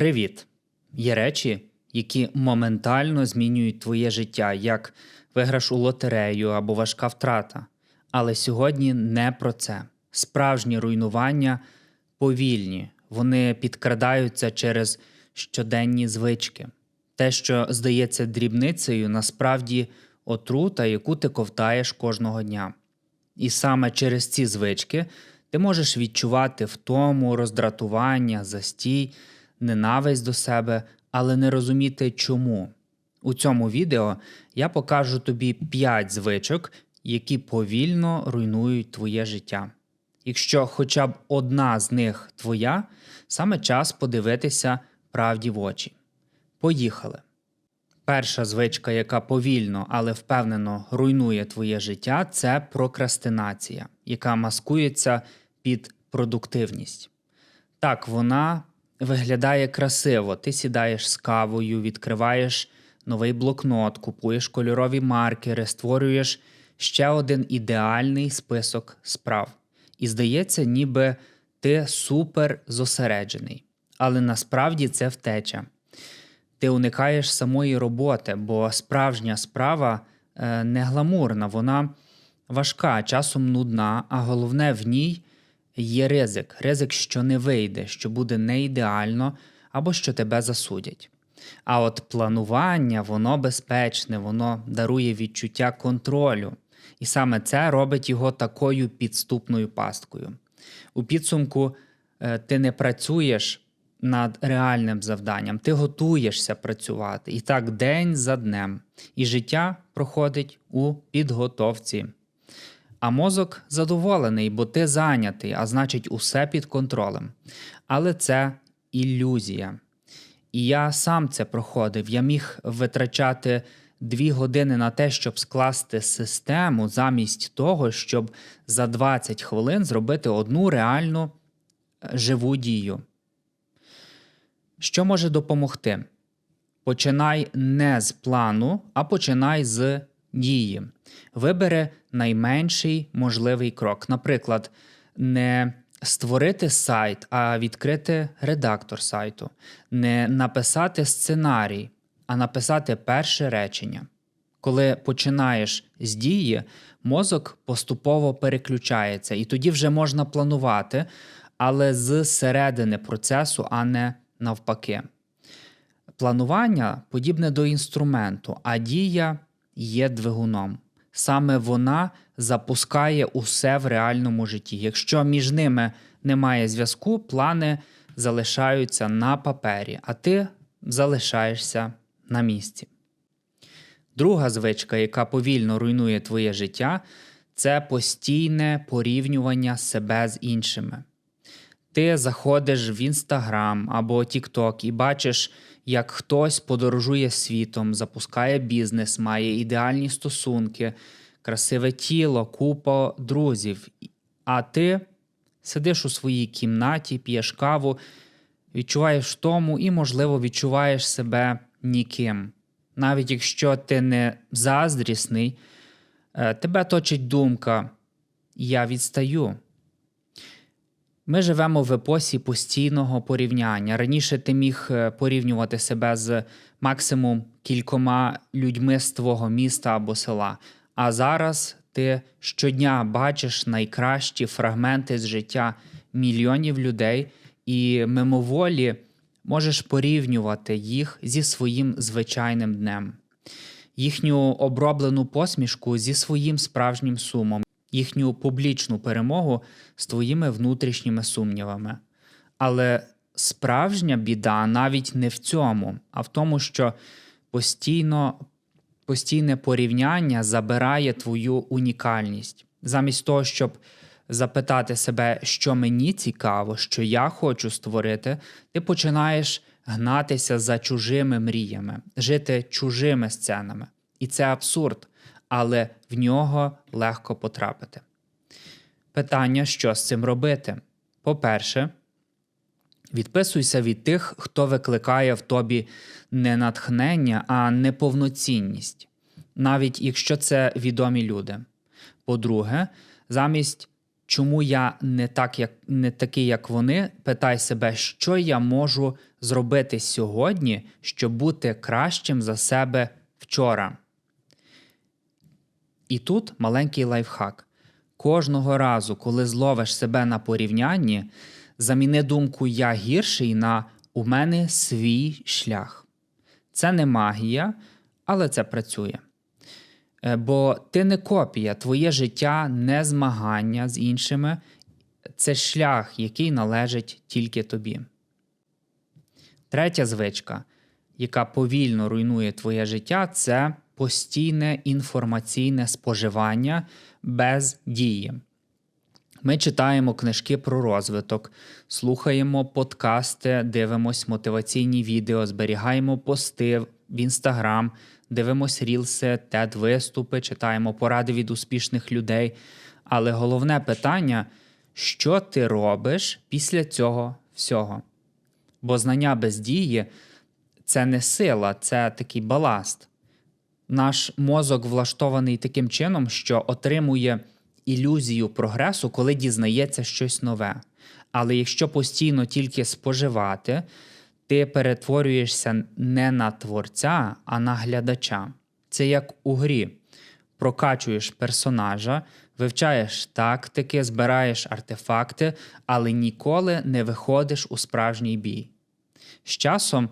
Привіт! Є речі, які моментально змінюють твоє життя, як виграш у лотерею або важка втрата. Але сьогодні не про це. Справжні руйнування повільні, вони підкрадаються через щоденні звички. Те, що здається дрібницею, насправді отрута, яку ти ковтаєш кожного дня. І саме через ці звички ти можеш відчувати втому, роздратування, застій, ненависть до себе, але не розуміти чому. У цьому відео я покажу тобі 5 звичок, які повільно руйнують твоє життя. Якщо хоча б одна з них твоя, саме час подивитися правді в очі. Поїхали. Перша звичка, яка повільно, але впевнено руйнує твоє життя, це прокрастинація, яка маскується під продуктивність. Так, вона виглядає красиво. Ти сідаєш з кавою, відкриваєш новий блокнот, купуєш кольорові маркери, створюєш ще один ідеальний список справ. І здається, ніби ти супер зосереджений. Але насправді це втеча. Ти уникаєш самої роботи, бо справжня справа е, не гламурна, вона важка, часом нудна, а головне в ній є ризик. Ризик, що не вийде, що буде не ідеально або що тебе засудять. А от планування, воно безпечне, воно дарує відчуття контролю. І саме це робить його такою підступною пасткою. У підсумку е, ти не працюєш над реальним завданням, ти готуєшся працювати. І так день за днем. І життя проходить у підготовці. А мозок задоволений, бо ти зайнятий, а значить, усе під контролем. Але це ілюзія. І я сам це проходив. Я міг витрачати дві години на те, щоб скласти систему, замість того, щоб за 20 хвилин зробити одну реальну е, живу дію. Що може допомогти? Починай не з плану, а починай з дії. Вибери найменший можливий крок. Наприклад, не створити сайт, а відкрити редактор сайту, не написати сценарій, а написати перше речення. Коли починаєш з дії, мозок поступово переключається, і тоді вже можна планувати, але з середини процесу, а не навпаки. Планування подібне до інструменту, а дія є двигуном. Саме вона запускає усе в реальному житті. Якщо між ними немає зв'язку, плани залишаються на папері, а ти залишаєшся на місці. Друга звичка, яка повільно руйнує твоє життя, це постійне порівнювання себе з іншими. Ти заходиш в Інстаграм або Тікток і бачиш, як хтось подорожує світом, запускає бізнес, має ідеальні стосунки, красиве тіло, купа друзів. А ти сидиш у своїй кімнаті, п'єш каву, відчуваєш втому і, можливо, відчуваєш себе ніким. Навіть якщо ти не заздрісний, е, тебе точить думка Я відстаю. Ми живемо в епосі постійного порівняння. Раніше ти міг е, порівнювати себе з максимум кількома людьми з твого міста або села. А зараз ти щодня бачиш найкращі фрагменти з життя мільйонів людей і мимоволі можеш порівнювати їх зі своїм звичайним днем, їхню оброблену посмішку зі своїм справжнім сумом їхню публічну перемогу з твоїми внутрішніми сумнівами. Але справжня біда навіть не в цьому, а в тому, що постійно, постійне порівняння забирає твою унікальність. Замість того, щоб запитати себе, що мені цікаво, що я хочу створити, ти починаєш гнатися за чужими мріями, жити чужими сценами. І це абсурд але в нього легко потрапити. Питання, що з цим робити? По-перше, відписуйся від тих, хто викликає в тобі не натхнення, а неповноцінність, навіть якщо це відомі люди. По-друге, замість чому я не, так, як, не такий, як вони, питай себе, що я можу зробити сьогодні, щоб бути кращим за себе вчора. І тут маленький лайфхак. Кожного разу, коли зловиш себе на порівнянні, заміни думку Я гірший на у мене свій шлях. Це не магія, але це працює. Е, Бо ти не копія, твоє життя не змагання з іншими, це шлях, який належить тільки тобі. Третя звичка, яка повільно руйнує твоє життя, це постійне інформаційне споживання без дії. Ми читаємо книжки про розвиток, слухаємо подкасти, дивимось мотиваційні відео, зберігаємо пости в інстаграм, дивимось рілси, тед виступи, читаємо поради від успішних людей. Але головне питання, що ти робиш після цього всього? Бо знання без дії це не сила, це такий баласт. Наш мозок влаштований таким чином, що отримує ілюзію прогресу, коли дізнається щось нове. Але якщо постійно тільки споживати, ти перетворюєшся не на творця, а на глядача. Це як у грі. Прокачуєш персонажа, вивчаєш тактики, збираєш артефакти, але ніколи не виходиш у справжній бій. З часом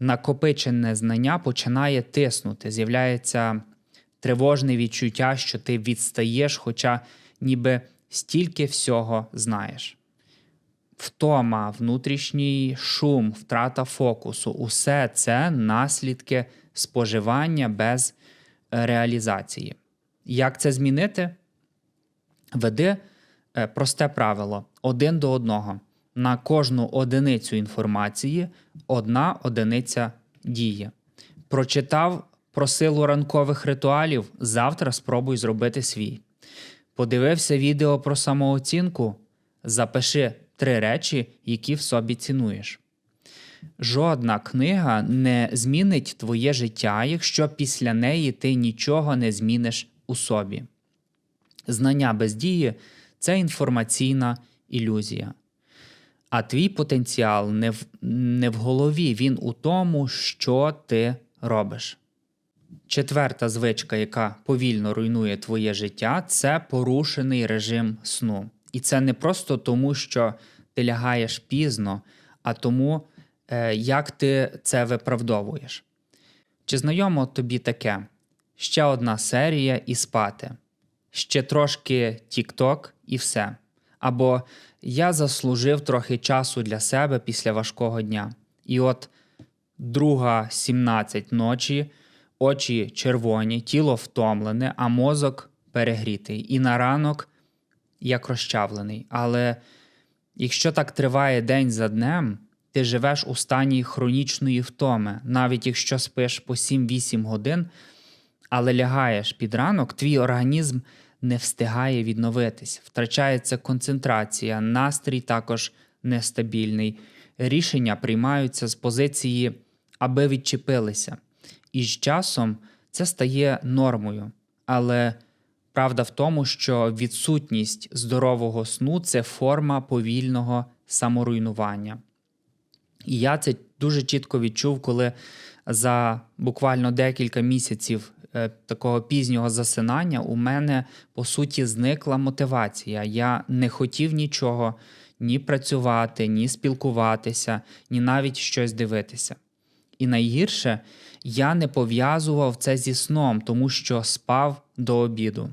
накопичене знання починає тиснути, з'являється тривожне відчуття, що ти відстаєш, хоча ніби стільки всього знаєш. Втома, внутрішній шум, втрата фокусу усе це наслідки споживання без реалізації. Як це змінити? Веди е, просте правило один до одного. На кожну одиницю інформації одна одиниця дії. Прочитав про силу ранкових ритуалів, завтра спробуй зробити свій. Подивився відео про самооцінку, запиши три речі, які в собі цінуєш. Жодна книга не змінить твоє життя, якщо після неї ти нічого не зміниш у собі. Знання без дії це інформаційна ілюзія. А твій потенціал не в, не в голові, він у тому, що ти робиш. Четверта звичка, яка повільно руйнує твоє життя, це порушений режим сну. І це не просто тому, що ти лягаєш пізно, а тому, е, як ти це виправдовуєш. Чи знайомо тобі таке? Ще одна серія і спати, ще трошки тік-ток і все. Або я заслужив трохи часу для себе після важкого дня. І от друга 17 ночі, очі червоні, тіло втомлене, а мозок перегрітий. І на ранок як розчавлений. Але якщо так триває день за днем, ти живеш у стані хронічної втоми, навіть якщо спиш по 7-8 годин, але лягаєш під ранок, твій організм не встигає відновитись, втрачається концентрація, настрій також нестабільний. Рішення приймаються з позиції, аби відчепилися. І з часом це стає нормою. Але правда в тому, що відсутність здорового сну це форма повільного саморуйнування. І я це дуже чітко відчув, коли за буквально декілька місяців такого пізнього засинання у мене по суті зникла мотивація. Я не хотів нічого ні працювати, ні спілкуватися, ні навіть щось дивитися. І найгірше, я не пов'язував це зі сном, тому що спав до обіду.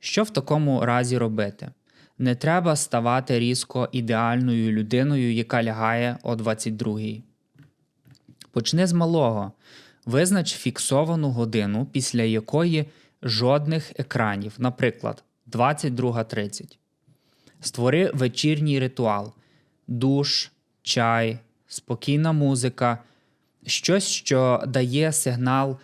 Що в такому разі робити? Не треба ставати різко ідеальною людиною, яка лягає о 22-й. Почни з малого. Визнач фіксовану годину, після якої жодних екранів, наприклад, 22.30. Створи вечірній ритуал, душ, чай, спокійна музика, щось, що дає сигнал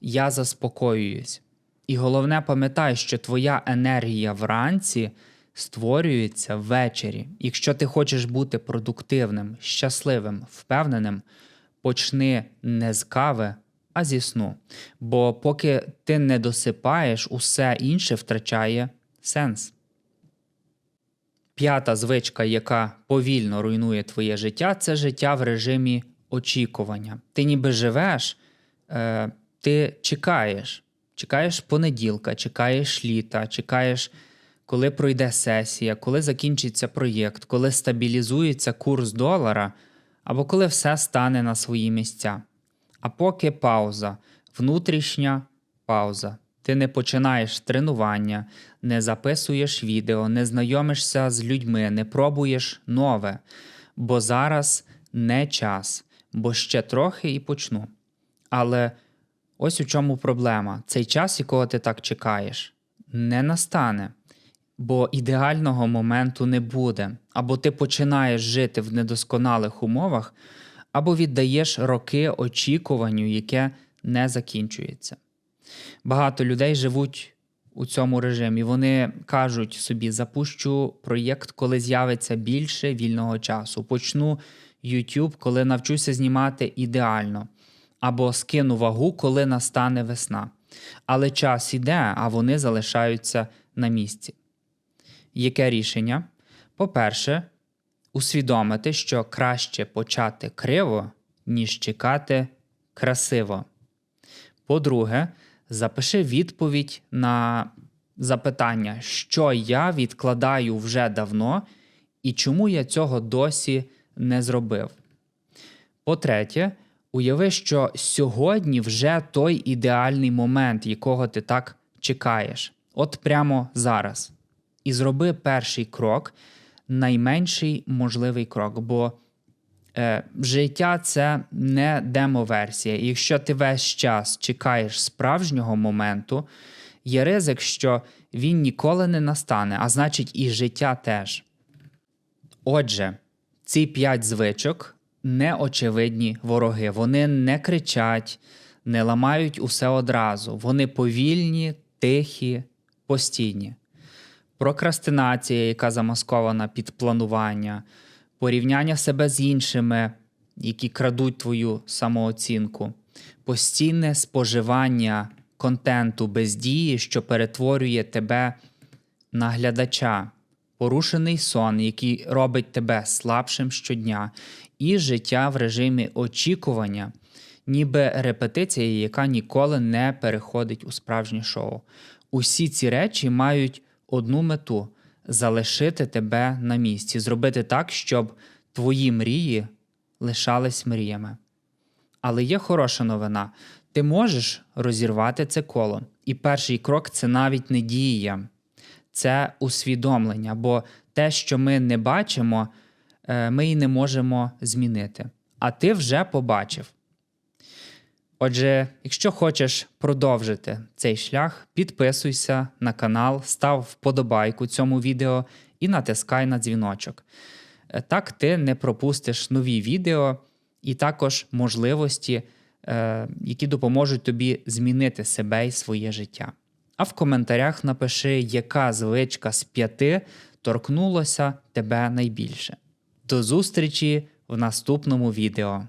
Я заспокоююсь. І головне, пам'ятай, що твоя енергія вранці створюється ввечері. Якщо ти хочеш бути продуктивним, щасливим, впевненим, почни не з кави, а зі сну. Бо поки ти не досипаєш, усе інше втрачає сенс. П'ята звичка, яка повільно руйнує твоє життя, це життя в режимі очікування. Ти ніби живеш, е, ти чекаєш. Чекаєш понеділка, чекаєш літа, чекаєш, коли пройде сесія, коли закінчиться проєкт, коли стабілізується курс долара, або коли все стане на свої місця. А поки пауза, внутрішня пауза. Ти не починаєш тренування, не записуєш відео, не знайомишся з людьми, не пробуєш нове, бо зараз не час, бо ще трохи і почну. Але ось у чому проблема: цей час, якого ти так чекаєш, не настане, бо ідеального моменту не буде. Або ти починаєш жити в недосконалих умовах, або віддаєш роки очікуванню, яке не закінчується. Багато людей живуть у цьому режимі. Вони кажуть собі: запущу проєкт, коли з'явиться більше вільного часу. Почну YouTube, коли навчуся знімати ідеально, або скину вагу, коли настане весна. Але час іде, а вони залишаються на місці. Яке рішення? По-перше, усвідомити, що краще почати криво, ніж чекати красиво. По-друге, запиши відповідь на запитання, що я відкладаю вже давно і чому я цього досі не зробив. По-третє, уяви, що сьогодні вже той ідеальний момент, якого ти так чекаєш. От прямо зараз. І зроби перший крок, найменший можливий крок. Бо е, життя це не демо-версія. І якщо ти весь час чекаєш справжнього моменту, є ризик, що він ніколи не настане, а значить, і життя теж. Отже, ці п'ять звичок неочевидні вороги. Вони не кричать, не ламають усе одразу. Вони повільні, тихі, постійні. Прокрастинація, яка замаскована під планування, порівняння себе з іншими, які крадуть твою самооцінку, постійне споживання контенту без дії, що перетворює тебе на глядача, порушений сон, який робить тебе слабшим щодня, і життя в режимі очікування, ніби репетиція, яка ніколи не переходить у справжнє шоу. Усі ці речі мають одну мету залишити тебе на місці, зробити так, щоб твої мрії лишались мріями. Але є хороша новина. Ти можеш розірвати це коло. І перший крок це навіть не дія, це усвідомлення. Бо те, що ми не бачимо, е, ми і не можемо змінити. А ти вже побачив. Отже, якщо хочеш продовжити цей шлях, підписуйся на канал, став вподобайку цьому відео і натискай на дзвіночок. Е, Так ти не пропустиш нові відео і також можливості, е, які допоможуть тобі змінити себе і своє життя. А в коментарях напиши, яка звичка з п'яти торкнулася тебе найбільше. До зустрічі в наступному відео.